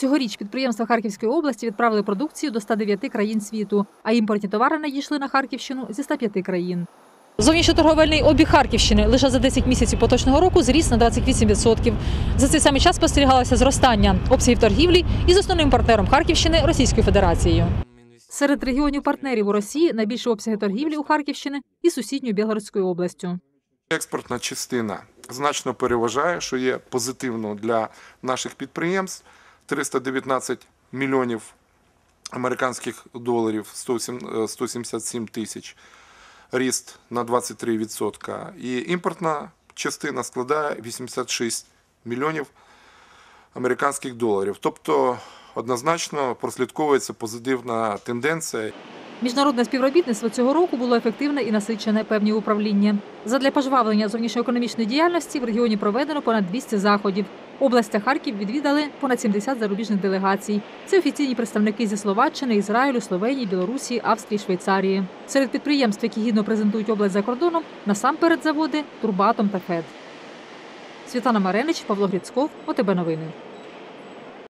Цьогоріч підприємства Харківської області відправили продукцію до 109 країн світу, а імпортні товари надійшли на Харківщину зі 105 країн. Зовнішньоторговельний обіг Харківщини лише за 10 місяців поточного року зріс на 28%. За цей самий час спостерігалося зростання обсягів торгівлі із основним партнером Харківщини Російською Федерацією. Серед регіонів партнерів у Росії найбільші обсяги торгівлі у Харківщини і сусідньою Білгородською областю. Експортна частина значно переважає, що є позитивно для наших підприємств. 319 мільйонів американських доларів, 107 е, 177 тисяч, ріст на 23%. І імпортна частина складає 86 мільйонів американських доларів. Тобто однозначно прослідковується позитивна тенденція. Міжнародне співробітництво цього року було ефективне і насичене певні управління. Задля пожвавлення зовнішньоекономічної діяльності в регіоні проведено понад 200 заходів. Область та Харків відвідали понад 70 зарубіжних делегацій. Це офіційні представники зі Словаччини, Ізраїлю, Словенії, Білорусі, Австрії, Швейцарії. Серед підприємств, які гідно презентують область за кордоном, насамперед заводи Турбатом та ФЕД. Світлана Маренич, Павло Грицьков, ОТБ Новини.